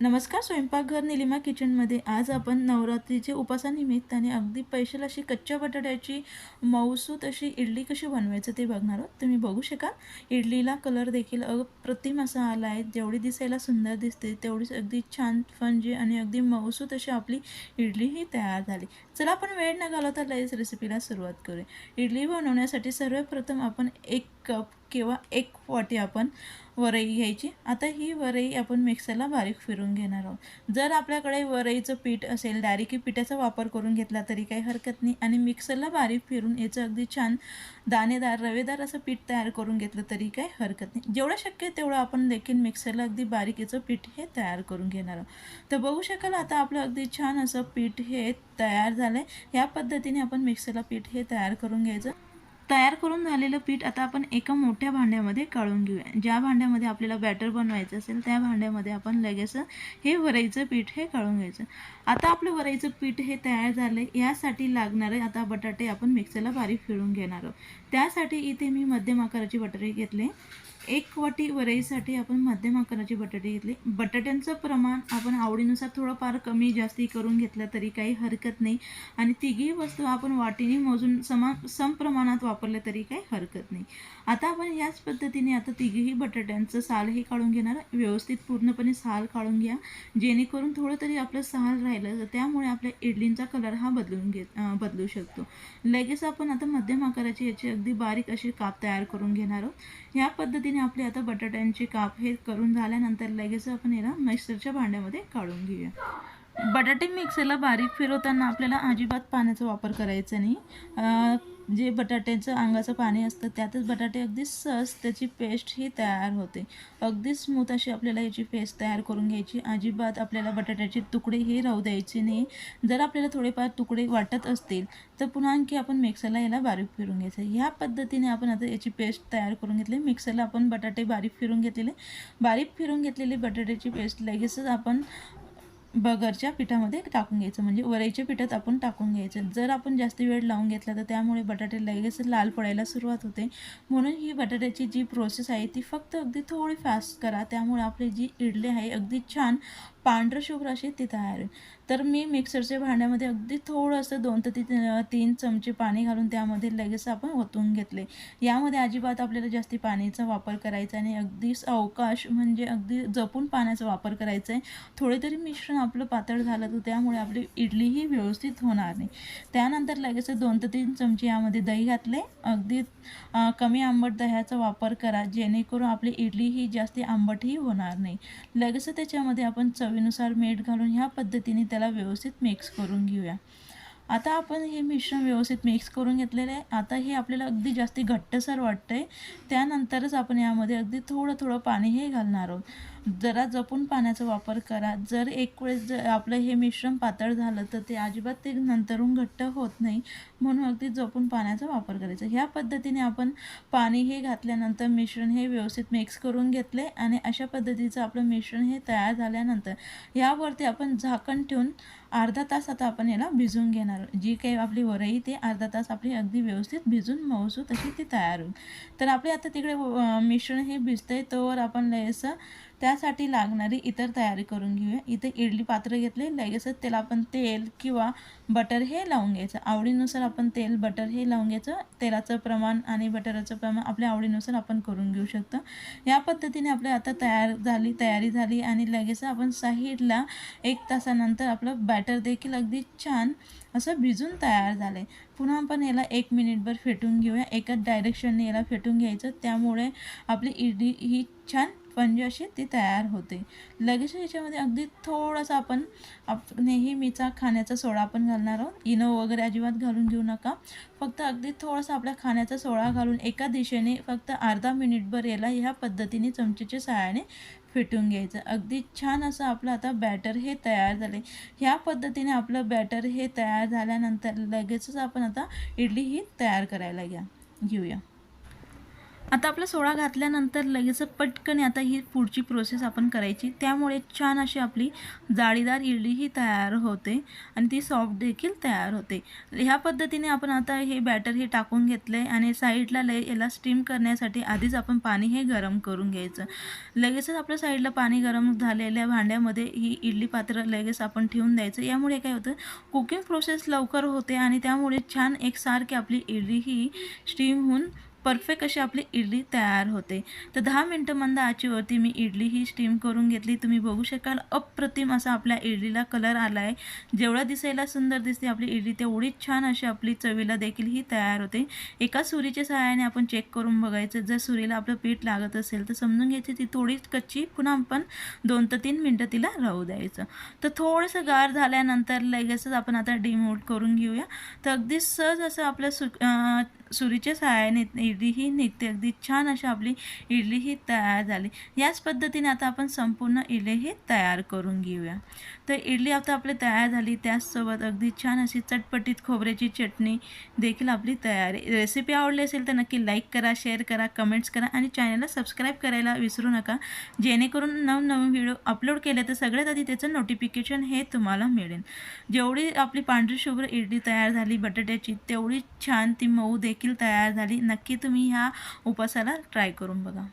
नमस्कार स्वयंपाकघर निलिमा किचनमध्ये आज आपण नवरात्रीचे उपासानिमित्ताने अगदी पैशाला अशी कच्च्या बटाट्याची मऊसूत अशी इडली कशी बनवायचं ते बघणार आहोत. तुम्ही बघू शकाल. इडलीला कलर देखील अप्रतिम असा आला आहे. जेवढी दिसायला सुंदर दिसते तेवढीच अगदी छान फंजी आणि अगदी मऊसूत अशी आपली इडली ही तयार झाली. चला आपण वेळ न घालवता लगेच रेसिपीला सुरुवात करूया. इडली बनवण्यासाठी सर्वप्रथम आपण एक कप किंवा एक वाटी आपण वरई घ्यायची. आता ही वरई आपण मिक्सरला बारीक फिरून घेणार आहोत. जर आपल्याकडे वरईचं पीठ असेल डायरेक्टली पिठाचा वापर करून घेतला तरी काही हरकत नाही. आणि मिक्सरला बारीक फिरून याचं अगदी छान दाणेदार रवेदार असं पीठ तयार करून घेतलं तरी काही हरकत नाही. जेवढं शक्य आहे तेवढं आपण देखील मिक्सरला अगदी बारीक याचं पीठ हे तयार करून घेणार आहोत. तर बघू शकाल आता आपलं अगदी छान असं पीठ हे तयार झालं आहे या पद्धतीने आपण मिक्सरला पीठ हे तयार करून घ्यायचं. तयार करून झालेलं पीठ आता आपण एका मोठ्या भांड्यामध्ये काढून घेऊया. ज्या भांड्यामध्ये आपल्याला बॅटर बनवायचं असेल त्या भांड्यामध्ये आपण लगेच हे वरईचं पीठ हे काढून घ्यायचं. आता आपलं वरईचं पीठ हे तयार झालं यासाठी लागणारे आता बटाटे आपण मिक्सरला बारीक फिरून घेणार आहोत. त्यासाठी इथे मी मध्यम आकाराची बटाटे घेतले. एक वाटी वरईसाठी आपण मध्यम आकाराची बटाटे घेतले. बटाट्यांचं प्रमाण आपण आवडीनुसार थोडंफार कमी जास्ती करून घेतलं तरी काही हरकत नाही. आणि तिघी वस्तू आपण वाटीने मोजून समा सम प्रमाणात वापरले तरी काही हरकत नाही. आता आपण याच पद्धतीने आता तिघीही बटाट्यांचं सालही काढून घेणार. व्यवस्थित पूर्णपणे साल काढून घ्या. जेणेकरून थोडं तरी आपलं साल राहिलं तर त्यामुळे आपल्या इडलींचा कलर हा बदलून घेत बदलू शकतो. लगेच आपण आता मध्यम आकाराची याची अगदी बारीक अशी काप तयार करून घेणार आहोत. ह्या पद्धतीने आपले आता बटाट्यांचे काप हे करून झाल्यानंतर लगेच आपण याला मिक्सरच्या भांड्यामध्ये काढून घेऊया. बटाटे मिक्सरला बारीक फिरवताना आपल्याला अजिबात पाण्याचा वापर करायचा नाही. जे बटाट्याचं अंगाचं पाणी असतं त्यातच बटाटे अगदी सहज त्याची पेस्ट ही तयार होते. अगदी स्मूथ अशी आपल्याला याची पेस्ट तयार करून घ्यायची. अजिबात आपल्याला बटाट्याचे तुकडे हे राहू द्यायचे नाही. जर आपल्याला थोडेफार तुकडे वाटत असतील तर पुन्हा आणखी आपण मिक्सरला याला बारीक फिरून घ्यायचं. ह्या पद्धतीने आपण आता याची पेस्ट तयार करून घेतली. मिक्सरला आपण बटाटे बारीक फिरून घेतलेले. बारीक फिरून घेतलेली बटाट्याची पेस्ट लगेचच आपण बगरच्या पिठामध्ये टाकून घ्यायचं. म्हणजे वरईच्या पिठात आपण टाकून घ्यायचं. जर आपण जास्त वेळ लावून घेतला तर त्यामुळे बटाटे लगेच लाल पडायला सुरुवात होते. म्हणून ही बटाट्याची जी प्रोसेस आहे ती फक्त अगदी थोडी फास्ट करा. त्यामुळे आपली जी इडली आहे अगदी छान पांढरं शुभ्र अशी ती तयार होईल तर मी मिक्सरच्या भांड्यामध्ये अगदी थोडंसं दोन ते तीन तीन चमचे पाणी घालून त्यामध्ये लगेच आपण ओतून घेतले. यामध्ये अजिबात आपल्याला जास्ती पाण्याचा वापर करायचा आणि अगदी अवकाश म्हणजे अगदी जपून पाण्याचा वापर करायचा आहे. थोडे तरी मिश्रण आपलं पातळ झालं तर त्यामुळे आपली इडली ही व्यवस्थित होणार नाही. त्यानंतर लगेच दोन ते तीन चमचे यामध्ये दही घातले. अगदी कमी आंबट दह्याचा वापर करा. जेणेकरून आपली इडली ही जास्ती आंबटही होणार नाही. लगेच त्याच्यामध्ये आपण चवीनुसार मीठ घालून ह्या पद्धतीने त्याला व्यवस्थित मिक्स करून घेऊया. आता आपण हे मिश्रण व्यवस्थित मिक्स करून घेतलेलं आहे. आता हे आपल्याला अगदी जास्ती घट्टसर वाटतं आहे त्यानंतरच आपण यामध्ये अगदी थोडं थोडं पाणी हे घालणार आहोत. जरा जपून पाण्याचा वापर करा. जर एक वेळेस जर आपलं हे मिश्रण पातळ झालं तर ते अजिबात ते नंतरून घट्ट होत नाही. म्हणून अगदी जपून पाण्याचा वापर करायचा. ह्या पद्धतीने आपण पाणी हे घातल्यानंतर मिश्रण हे व्यवस्थित मिक्स करून घेतले आणि अशा पद्धतीचं आपलं मिश्रण हे तयार झाल्यानंतर यावरती आपण झाकण ठेवून अर्धा तास आता आपण याला भिजवून घेणार जी काही आपली वरई ते अर्धा तास आपली अगदी व्यवस्थित भिजून मऊसू तशी ती तयार होईल. तर आपले आता तिकडे मिश्रण हे भिजतंय तोवर आपण लयसं त्यासाठी लागणारी इतर तयारी करून घेऊया. इथे इडली पात्र घेतले लगेचच त्याला आपण तेल किंवा बटर हे लावून घ्यायचं. आवडीनुसार आपण तेल बटर हे लावून घ्यायचं. तेलाचं प्रमाण आणि बटराचं प्रमाण आपल्या आवडीनुसार आपण करून घेऊ शकतो. या पद्धतीने आपल्या आता तयार झाली तयारी झाली आणि लगेच आपण साईडला एक तासानंतर आपलं बॅटर देखील अगदी छान असं भिजून तयार झालं आहे पुन्हा आपण याला एक मिनिटभर फेटून घेऊया. एकाच डायरेक्शनने याला फेटून घ्यायचं. त्यामुळे आपली इडली ही छान स्पंज अशी ती तयार होते. लगेच याच्यामध्ये अगदी थोडंसं आपण आप नेहमीचा खाण्याचा सोडा आपण घालणार आहोत. इनो वगैरे अजिबात घालून घेऊ नका. फक्त अगदी थोडंसं आपल्या खाण्याचा सोडा घालून एका दिशेने फक्त अर्धा मिनिटभर याला ह्या पद्धतीने चमचेच्या सहाय्याने फेटून घ्यायचं. अगदी छान असं आपलं आता बॅटर हे तयार झाले. ह्या पद्धतीने आपलं बॅटर हे तयार झाल्यानंतर लगेचच आपण आता इडली ही तयार करायला घ्या. घेऊया. आता आपला सोडा घातल्यानंतर लगेच पटकन आता ही पुढची प्रोसेस आपण करायची. त्यामुळे छान अशी आपली जाळीदार इडली ही तयार होते आणि ती सॉफ्ट देखील तयार होते. ह्या पद्धतीने आपण आता हे बॅटर हे टाकून घेतलं आहे आणि साईडला लय याला स्टीम करण्यासाठी आधीच आपण पाणी हे गरम करून घ्यायचं. लगेचच आपल्या साईडला पाणी गरम झालेल्या भांड्यामध्ये ही इडली पात्र लगेच आपण ठेवून द्यायचं. यामुळे काय होतं कुकिंग प्रोसेस लवकर होते आणि त्यामुळे छान एकसारखी आपली इडली ही स्टीम होऊन परफेक्ट अशी आपली इडली तयार होते. तर दहा मिनटं मंद आचीवरती मी इडली ही स्टीम करून घेतली. तुम्ही बघू शकाल अप्रतिम असा आपल्या इडलीला कलर आला आहे जेवढा दिसायला सुंदर दिसते आपली इडली तेवढीच छान अशी आपली चवीला देखील ही तयार होते. एका सुरीच्या सहाय्याने आपण चेक करून बघायचं. जर सुरीला आपलं पीठ लागत असेल तर समजून घ्यायची ती थोडी कच्ची. पुन्हा आपण दोन ते तीन मिनटं तिला राहू द्यायचं. तर थोडंसं गार झाल्यानंतर लगेचच आपण आता डिमोट करून घेऊया. तर अगदी सहज असं आपल्या सु सुरीच्या सहाय्याने इडली ही निघते. अगदी छान अशी आपली इडली ही तयार झाली. याच पद्धतीने आता आपण संपूर्ण इडली ही तयार करून घेऊया. तर इडली आता आपली तयार झाली. त्याचसोबत अगदी छान अशी चटपटीत खोबऱ्याची चटणी देखील आपली तयार आहे. रेसिपी आवडली असेल तर नक्की लाईक करा शेअर करा कमेंट्स करा आणि चॅनलला सबस्क्राईब करायला विसरू नका. जेणेकरून नवनवीन व्हिडिओ अपलोड केले तर सगळ्यात आधी त्याचं नोटिफिकेशन हे तुम्हाला मिळेल. जेवढी आपली पांढरी शुभ्र इडली तयार झाली बटाट्याची तेवढी छान ती मऊ देखील तयार झाली. नक्की तुम्ही ह्या उपासाला ट्राय करून बघा.